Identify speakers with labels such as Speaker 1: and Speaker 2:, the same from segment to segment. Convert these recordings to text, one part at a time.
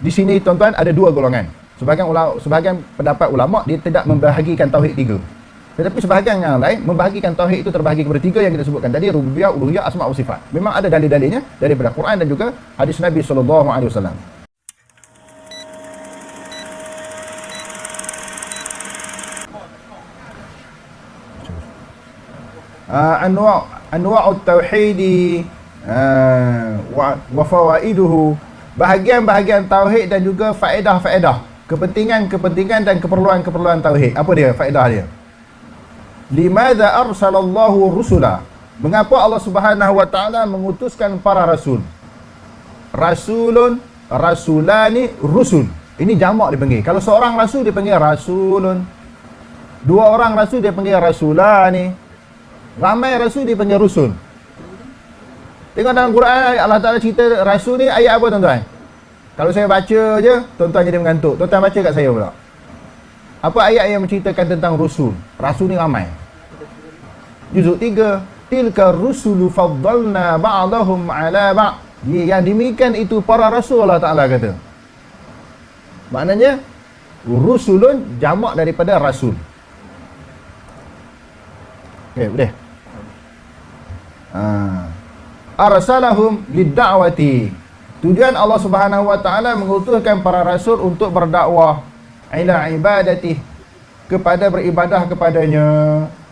Speaker 1: di sini tuan-tuan ada dua golongan. Sebahagian ulama, sebahagian pendapat ulama dia tidak membahagikan tauhid tiga. Tetapi sebahagian yang lain membahagikan tauhid itu terbahagi kepada tiga yang kita sebutkan tadi rububiyah, uluhiyah, asma wa sifat. Memang ada dalil-dalilnya daripada Quran dan juga hadis Nabi sallallahu alaihi wasallam. anwa' anwa'ut tauhidi bahagian-bahagian tauhid dan juga faedah-faedah. Kepentingan-kepentingan dan keperluan-keperluan tauhid. Apa dia? Faedah dia. Limadza arsalallahu rusula. Mengapa Allah Subhanahu wa taala mengutuskan para rasul? Rasulun rasulani rusul. Ini jamak dipanggil. Kalau seorang rasul dipanggil rasulun. Dua orang rasul dia panggil rasulani. Ramai rasul dipanggil rusul. Tengok dalam Quran Allah Taala cerita rasul ni ayat apa tuan-tuan? Kalau saya baca je, tuan-tuan jadi mengantuk. Tuan-tuan baca kat saya pula. Apa ayat yang menceritakan tentang rasul? Rasul ni ramai. Juzuk 3. Tilka rusulu faddalna ba'dahum ala ba' Yang demikian itu para rasul Allah Ta'ala kata. Maknanya, rusulun jamak daripada rasul. Okay, boleh. Ha. Arsalahum lid-da'wati. Tujuan Allah Subhanahu wa taala mengutuskan para rasul untuk berdakwah ila ibadati kepada beribadah kepadanya.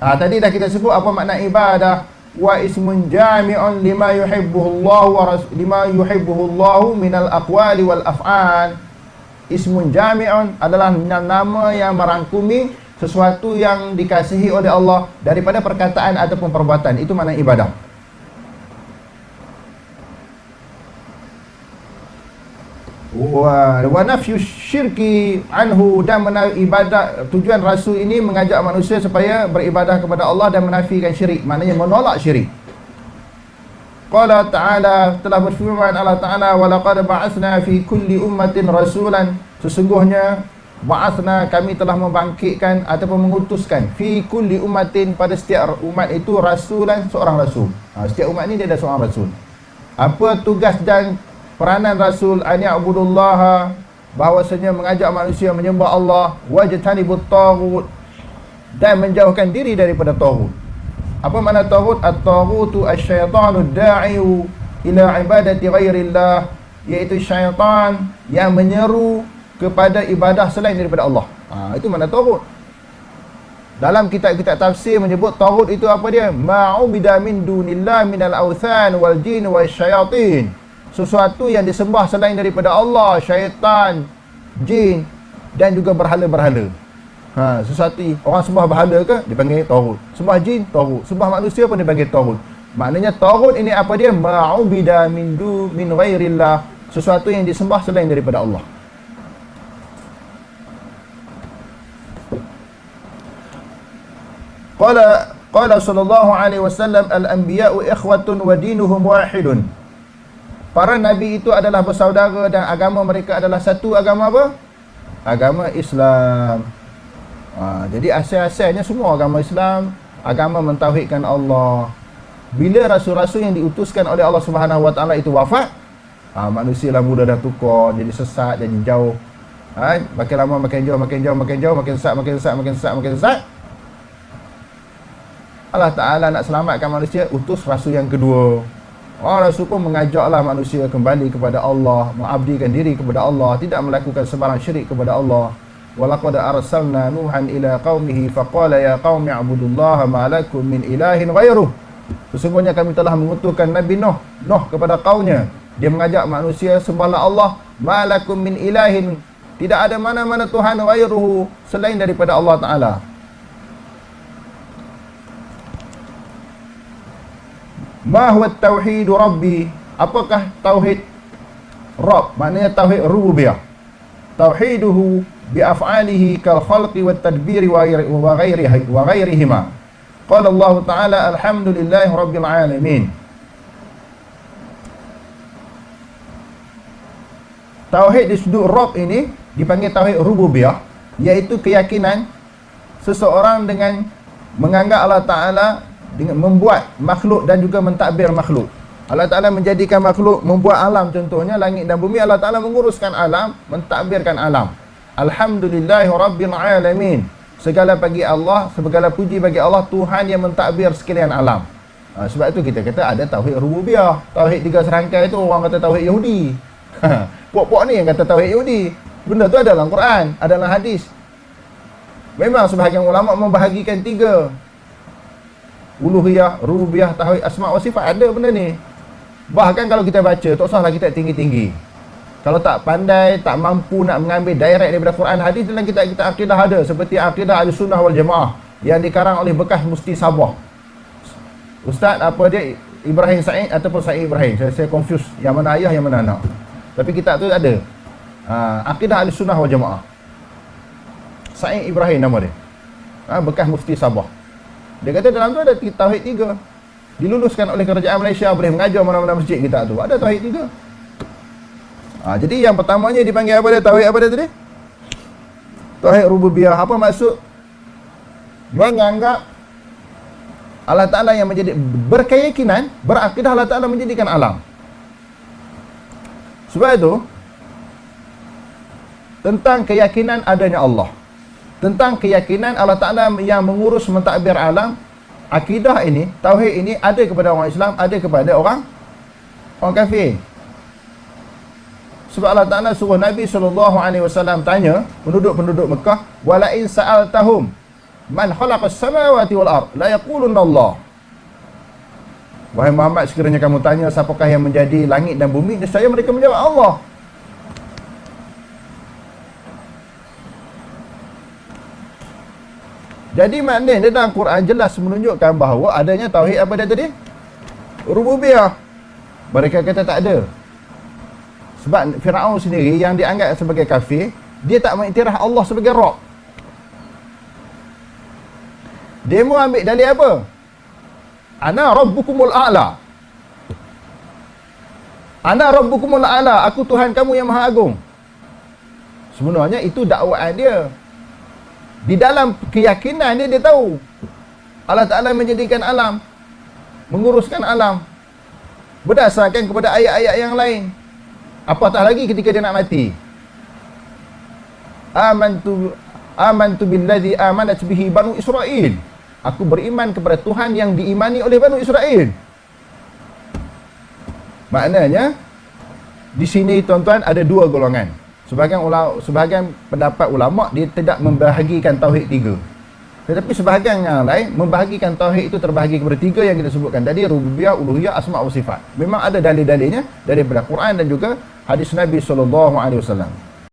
Speaker 1: Ha, tadi dah kita sebut apa makna ibadah wa ismun jami'un lima yuhibbuhu Allah wa rasul lima yuhibbuhu Allah minal aqwali wal af'al. Ismun jami'un adalah nama yang merangkumi sesuatu yang dikasihi oleh Allah daripada perkataan ataupun perbuatan. Itu makna ibadah. Wa wa nafyu syirki anhu dan ibadat tujuan rasul ini mengajak manusia supaya beribadah kepada Allah dan menafikan syirik. Maknanya menolak syirik. Qala ta'ala telah berfirman Allah ta'ala wa laqad ba'atsna fi kulli ummatin rasulan. Sesungguhnya ba'atsna kami telah membangkitkan ataupun mengutuskan fi kulli ummatin pada setiap umat itu rasulan seorang rasul. Ha, setiap umat ini dia ada seorang rasul. Apa tugas dan peranan Rasul an ya'budullah bahwasanya mengajak manusia menyembah Allah wajtanibut taghut dan menjauhkan diri daripada taghut. Apa makna taghut? At-taghutu asy-syaitanu da'iu ila ibadati ghairillah iaitu syaitan yang menyeru kepada ibadah selain daripada Allah. Ha, itu makna taghut. Dalam kitab-kitab tafsir menyebut taghut itu apa dia? Ma'ubida min dunillah minal awthan wal jin wasyayatin sesuatu yang disembah selain daripada Allah, syaitan, jin dan juga berhala-berhala. Ha, sesuatu orang sembah berhala ke dipanggil tauhid. Sembah jin tauhid. Sembah manusia pun dipanggil tauhid. Maknanya tauhid ini apa dia? Ma'ubida min du min ghairillah. Sesuatu yang disembah selain daripada Allah. Qala qala sallallahu alaihi wasallam al-anbiya'u ikhwatun wa dinuhum wahidun. Para nabi itu adalah bersaudara dan agama mereka adalah satu agama apa? Agama Islam. Ha, jadi asal-asalnya semua agama Islam, agama mentauhidkan Allah. Bila rasul-rasul yang diutuskan oleh Allah Subhanahu Wa Taala itu wafat, ha, manusia lah muda dah tukar, jadi sesat, jadi jauh. Ha, makin lama makin jauh, makin jauh, makin jauh, makin sesat, makin sesat, makin sesat, makin sesat. Allah Ta'ala nak selamatkan manusia, utus rasul yang kedua. Allah Rasul pun mengajaklah manusia kembali kepada Allah, mengabdikan diri kepada Allah, tidak melakukan sebarang syirik kepada Allah. Walaqad arsalna Nuhan ila qaumihi faqala ya qaumi ibudullaha ma lakum min ilahin ghairuh. Sesungguhnya kami telah mengutuskan Nabi Nuh, Nuh kepada kaumnya. Dia mengajak manusia sembahlah Allah, ma lakum min ilahin. Tidak ada mana-mana Tuhan ghairuhu selain daripada Allah Taala. Ma huwa tauhid rabbi? Apakah tauhid Rabb? Maknanya tauhid rububiyah. Tauhiduhu bi af'alihi kal khalqi wat tadbiri wa ghairihi wa ghairihima. Qala Allah Ta'ala alhamdulillahi rabbil alamin. Tauhid di sudut Rabb ini dipanggil tauhid rububiyah iaitu keyakinan seseorang dengan menganggap Allah Ta'ala dengan membuat makhluk dan juga mentadbir makhluk. Allah Ta'ala menjadikan makhluk, membuat alam contohnya, langit dan bumi. Allah Ta'ala menguruskan alam, mentadbirkan alam. Alhamdulillahi Rabbil Alamin. Segala bagi Allah, segala puji bagi Allah, Tuhan yang mentadbir sekalian alam. Ha, sebab itu kita kata ada Tauhid Rububiyah. Tauhid tiga serangkai itu orang kata Tauhid Yahudi. Puak-puak ni yang kata Tauhid Yahudi. Benda tu ada dalam Quran, ada dalam hadis. Memang sebahagian ulama membahagikan tiga. Uluhiyah, Rububiyah, Tauhid, Asma' wa Sifat. Ada benda ni. Bahkan kalau kita baca, tak usahlah kita tinggi-tinggi. Kalau tak pandai, tak mampu nak mengambil direct daripada Quran hadis dalam kita kita akidah ada seperti akidah Ahlussunnah wal Jamaah yang dikarang oleh bekas Musti Sabah. Ustaz apa dia Ibrahim Said ataupun Said Ibrahim? Saya, saya confuse yang mana ayah yang mana anak. Tapi kitab tu ada. Ha, akidah Ahlussunnah wal Jamaah. Said Ibrahim nama dia. Ha, bekas Mufti Sabah. Dia kata dalam tu ada tauhid tiga. Diluluskan oleh kerajaan Malaysia boleh mengajar mana-mana masjid kita tu. Ada tauhid tiga. Ha, jadi yang pertamanya dipanggil apa dia? Tauhid apa dia tadi? Tauhid rububiyah. Apa maksud? Menganggap Allah Ta'ala yang menjadi berkeyakinan berakidah Allah Ta'ala menjadikan alam. Sebab itu tentang keyakinan adanya Allah tentang keyakinan Allah Ta'ala yang mengurus mentadbir alam akidah ini, tauhid ini ada kepada orang Islam, ada kepada orang orang kafir. Sebab Allah Taala suruh Nabi wasallam tanya penduduk-penduduk Mekah, "Wala in sa'altahum man khalaqas samawati wal la yaqulunna Allah." Wahai Muhammad, sekiranya kamu tanya siapakah yang menjadi langit dan bumi, nescaya mereka menjawab Allah. Jadi maknanya dalam Quran jelas menunjukkan bahawa adanya tauhid apa dia tadi? Rububiyah. Mereka kata tak ada. Sebab Firaun sendiri yang dianggap sebagai kafir, dia tak mengiktiraf Allah sebagai Rabb. Dia mau ambil dalil apa? Ana rabbukumul a'la. Ana rabbukumul a'la. Aku Tuhan kamu yang maha agung. Sebenarnya itu dakwaan dia. Di dalam keyakinan dia, dia tahu. Allah Ta'ala menjadikan alam Menguruskan alam Berdasarkan kepada ayat-ayat yang lain. Apatah lagi ketika dia nak mati? Amantu Amantu billadhi amanat bihi Banu Israel. Aku beriman kepada Tuhan yang diimani oleh Banu Israel. Maknanya Di sini tuan-tuan ada dua golongan Sebahagian ulama, sebahagian pendapat ulama dia tidak membahagikan tauhid tiga. Tetapi sebahagian yang lain membahagikan tauhid itu terbahagi kepada tiga yang kita sebutkan tadi rububiyah, uluhiyah, asma wa sifat. Memang ada dalil-dalilnya daripada Quran dan juga hadis Nabi sallallahu alaihi wasallam.